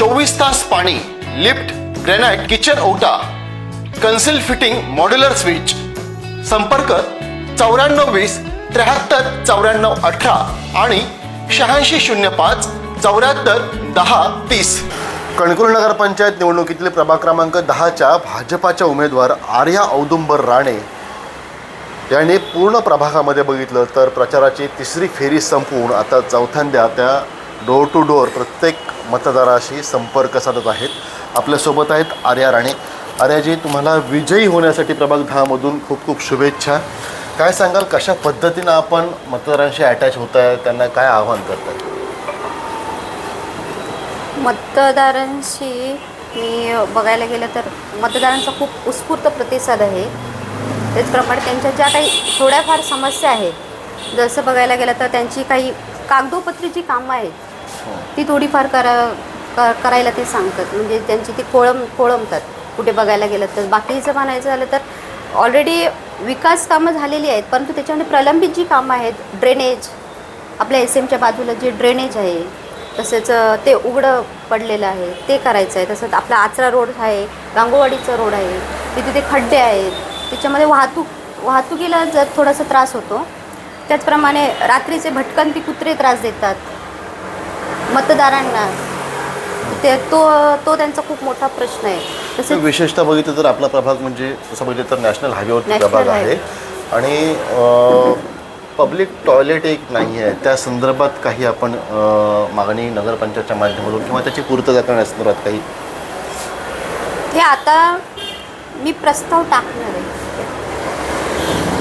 चोवीस तास पाणी लिफ्ट ग्रेनाइट किचन ओटा कन्सिल फिटिंग मॉड्युलर स्विच. संपर्क चौऱ्याण्णव वीस त्र्याहत्तर चौऱ्याण्णव अठरा आणि शहाऐंशी शून्य पाच चौऱ्याहत्तर दहा तीस. कणकवली नगरपंचायत निवडणुकीतील प्रभाग क्रमांक दहाच्या भाजपाच्या उमेदवार आर्या औदुंबर राणे याने पूर्ण प्रभागामध्ये बघितलं तर प्रचाराची तिसरी फेरी संपवून आता चौथ्यांदा त्या डोअर टू डोअर प्रत्येक मतदाराशी संपर्क साधत आहेत. आपल्यासोबत आहेत आर्या राणे. आर्याजी तुम्हाला विजयी होण्यासाठी प्रभाग दहामधून खूप खूप शुभेच्छा. काय सांगाल कशा पद्धतीनं आपण मतदारांशी अटॅच होत आहे? त्यांना काय आव्हान करताय? मतदारांशी मी बघायला गेलं तर मतदारांचा खूप उत्स्फूर्त प्रतिसाद आहे. त्याचप्रमाणे त्यांच्या ज्या काही थोड्याफार समस्या आहेत जसं बघायला गेलं तर त्यांची काही कागदोपत्री जी कामं आहेत. ती थोडीफार करा क- करायला ते सांगतात. म्हणजे त्यांची ती कोळम कोळमतात कुठे बघायला गेलं तर. बाकीचं म्हणायचं झालं तर ऑलरेडी विकास कामं झालेली आहेत परंतु त्याच्यामध्ये प्रलंबित जी कामं आहेत ड्रेनेज आपल्या एस एमच्या बाजूला जे ड्रेनेज आहे तसेच ते उघडं पडलेलं आहे ते करायचं आहे. तसंच आपला आचरा रोड आहे गांगोवाडीचा रोड आहे तिथे ते खड्डे आहेत. त्याच्यामध्ये वाहतूक वाहतुकीला जर थोडासा त्रास होतो त्याचप्रमाणे रात्रीचे भटकंती कुत्रे त्रास देतात. मतदारांना. ते तो तो त्यांचा खूप मोठा प्रश्न आहे. तसेच विशेषतः बघितलं तर आपला प्रभाग म्हणजे तसं बघितलं तर नॅशनल National प्रभाग आहे. आणि पब्लिक टॉयलेट एक नाही आहे. त्या संदर्भात काही आपण अं, मागणी नगरपंचायतच्या माध्यमातून किंवा त्याची पूर्तता करण्यासंदर्भात काही? हे आता मी प्रस्ताव टाकणार आहे.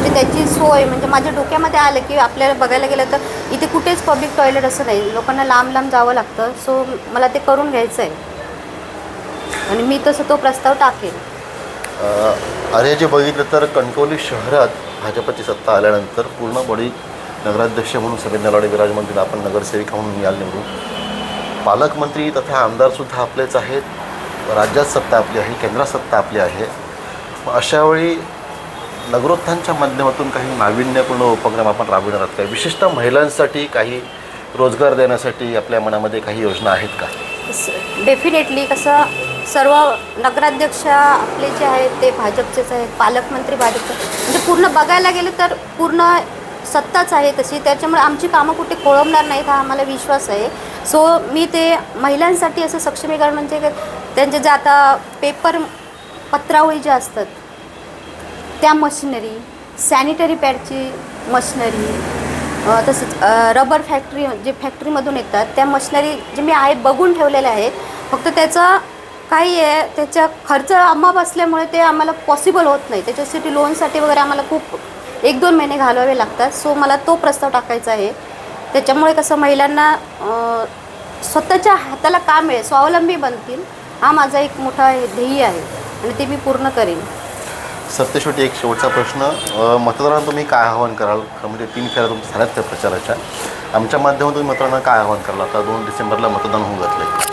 म्हणजे त्याची सोय म्हणजे माझ्या डोक्यामध्ये आलं की आपल्याला बघायला गेलं तर इथे कुठेच पब्लिक टॉयलेट असं नाही. लोकांना लांब लांब जावं लागतं. सो मला ते करून घ्यायचं आहे आणि मी तसं तो प्रस्ताव टाकेन. अरे जे बघितलं तर कणकवली शहरात भाजपची सत्ता आल्यानंतर पूर्ण बडी नगराध्यक्ष म्हणून सभेत नलाडे विराजमान आपण नगरसेविका म्हणून याल निवडून. पालकमंत्री तथा आमदारसुद्धा आपलेच आहेत. राज्यात सत्ता आपली आहे केंद्रात सत्ता आपली आहे. अशावेळी नगरोत्थानच्या माध्यमातून काही नाविन्यपूर्ण उपक्रम आपण राबविणार आहात. काय विशेषतः महिलांसाठी काही रोजगार देण्यासाठी आपल्या मनामध्ये काही योजना आहेत का? डेफिनेटली कसं सर्व नगराध्यक्ष आपले जे आहेत ते भाजपचेच आहेत पालकमंत्री भाजपचे. म्हणजे पूर्ण बघायला गेलं तर पूर्ण सत्ताच आहे तशी. त्याच्यामुळे आमची कामं कुठे कोळंबणार नाहीत हा आम्हाला विश्वास आहे. सो मी ते महिलांसाठी असं सक्षमीकरण म्हणजे त्यांचे जे आता पेपर पत्रावळी ज्या असतात त्या मशिनरी सॅनिटरी पॅडची मशिनरी तसंच रबर फॅक्टरी जे फॅक्टरीमधून येतात त्या मशिनरी जे मी आहे बघून ठेवलेल्या आहेत. फक्त त्याचं काही आहे त्याचा खर्च अमाप असल्यामुळे ते आम्हाला पॉसिबल होत नाही. त्याच्यासाठी लोनसाठी वगैरे आम्हाला खूप एक दोन महिने घालवावे लागतात. सो मला तो प्रस्ताव टाकायचा आहे. त्याच्यामुळे कसं महिलांना स्वतःच्या हाताला काम मिळेल? स्वावलंबी बनतील हा माझा एक मोठा ध्येय आहे. आणि ते मी पूर्ण करेन. सत्यशेवटी एक शेवटचा प्रश्न. मतदारांना तुम्ही काय आवाहन कराल? म्हणजे तीन फेऱ्या तुमच्या झाल्यात त्या प्रचाराच्या. आमच्या माध्यमातून तुम्ही मतदारांना काय आवाहन कराल? आता दोन डिसेंबरला मतदान होऊन घातलं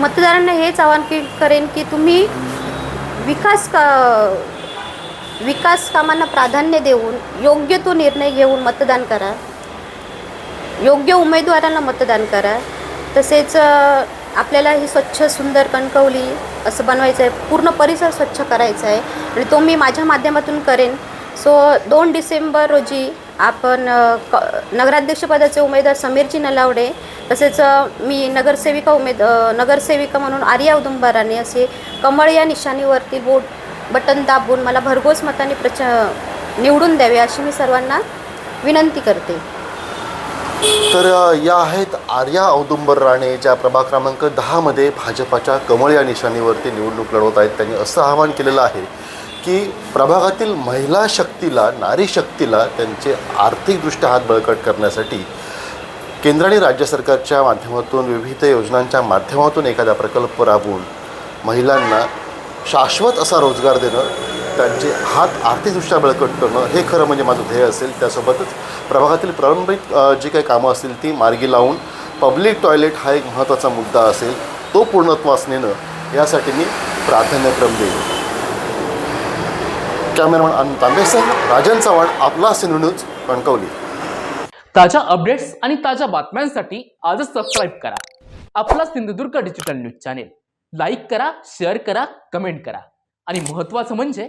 मतदारांना हेच आवाहन की करेन की तुम्ही विकास का विकास कामांना प्राधान्य देऊन योग्य तो निर्णय घेऊन मतदान करा. योग्य उमेदवारांना मतदान करा. तसेच आपल्याला ही स्वच्छ सुंदर कणकवली असं बनवायचं आहे पूर्ण परिसर स्वच्छ करायचा आहे. आणि तो मी माझ्या माध्यमातून करेन. सो दोन डिसेंबर रोजी आपण क नगराध्यक्षपदाचे उमेदवार समीरजी नलावडे तसेच मी नगरसेविका उमेद नगरसेविका म्हणून आर्या उदुंबराने असे कमळ या निशाणीवरती बोट बटन दाबून मला भरघोस मताने प्रच निवडून द्यावे अशी मी सर्वांना विनंती करते. तर या आहेत आर्या औदुंबर राणे ज्या प्रभाग क्रमांक दहामध्ये भाजपाच्या कमळ या निशाणीवरती निवडणूक लढवत आहेत. त्यांनी असं आवाहन केलेलं आहे की प्रभागातील महिला शक्तीला नारी शक्तीला त्यांचे आर्थिकदृष्ट्या हात बळकट करण्यासाठी केंद्र आणि राज्य सरकारच्या माध्यमातून विविध योजनांच्या माध्यमातून एखादा प्रकल्प राबवून महिलांना शाश्वत असा रोजगार देणं त्यांचे हात आर्थिकदृष्ट्या बळकट करणं हे खरं म्हणजे माझं ध्येय असेल. त्यासोबतच प्रभागातील प्रारंभिक जी काही कामं असतील ती मार्गी लावून पब्लिक टॉयलेट हा एक महत्त्वाचा मुद्दा असेल. तो पूर्णत्वास नेणं यासाठी मी प्राधान्यक्रम देईन. कॅमेरामॅन अनंत तांबेसर राजन चव्हाण आपला सिंधू न्यूज कणकवली. ताज्या अपडेट्स आणि ताज्या बातम्यांसाठी आजच सबस्क्राईब करा. आपला Sindhudurg digital news channel. Like करा शेअर करा कमेंट करा. आणि महत्त्वाचं म्हणजे